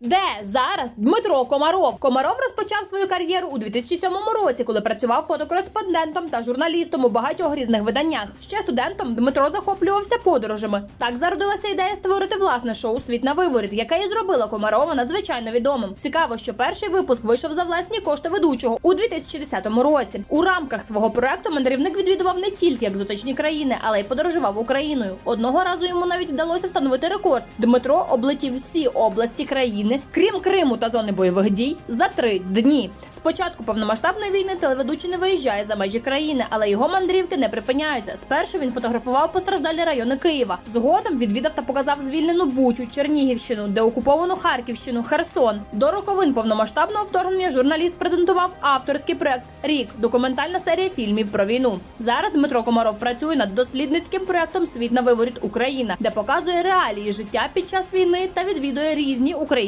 Де зараз Дмитро Комаров? Комаров розпочав свою кар'єру у 2007 році, коли працював фотокореспондентом та журналістом у багатьох різних виданнях. Ще студентом Дмитро захоплювався подорожами. Так зародилася ідея створити власне шоу Світ на виворіт, яке і зробило Комарова надзвичайно відомим. Цікаво, що перший випуск вийшов за власні кошти ведучого у 2010 році. У рамках свого проекту мандрівник відвідував не тільки екзотичні країни, але й подорожував Україною. Одного разу йому навіть вдалося встановити рекорд. Дмитро облетів всі області країни, крім Криму та зони бойових дій, за три дні. З початку повномасштабної війни телеведучий не виїжджає за межі країни, але його мандрівки не припиняються. Спершу він фотографував постраждалі райони Києва. Згодом відвідав та показав звільнену Бучу, Чернігівщину, деокуповану Харківщину, Херсон. До роковин повномасштабного вторгнення журналіст презентував авторський проект Рік документальна серія фільмів про війну. Зараз Дмитро Комаров працює над дослідницьким проектом Світ на виворіт Україна, де показує реалії життя під час війни та відвідує різні українські